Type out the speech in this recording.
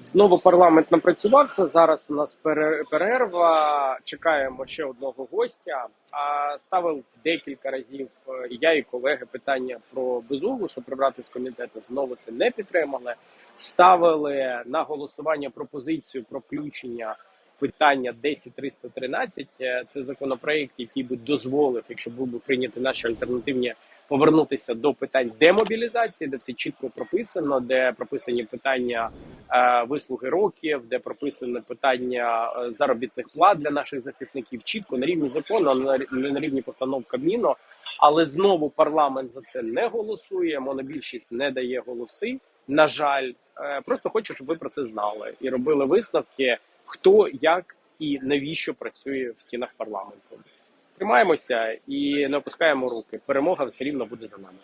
Знову парламент напрацювався. Зараз у нас пере- перерва. Чекаємо ще одного гостя. А ставив декілька разів е, я і колеги питання про безуглу, щоб прибрати з комітету. Знову це не підтримали. Ставили на голосування пропозицію про включення питання 10313. Е, Це законопроект, який би дозволив, якщо був би прийняти наші альтернативні повернутися до питань демобілізації, де все чітко прописано, де прописані питання вислуги років, де прописане питання е, заробітних плат для наших захисників, чітко на рівні закону, не на рівні постанов Кабміну. Але знову парламент за це не голосує. Монобільшість не дає голоси. На жаль, Е, просто хочу, щоб ви про це знали і робили висновки, хто як і навіщо працює в стінах парламенту. Тримаємося і не опускаємо руки. Перемога все рівно буде за нами.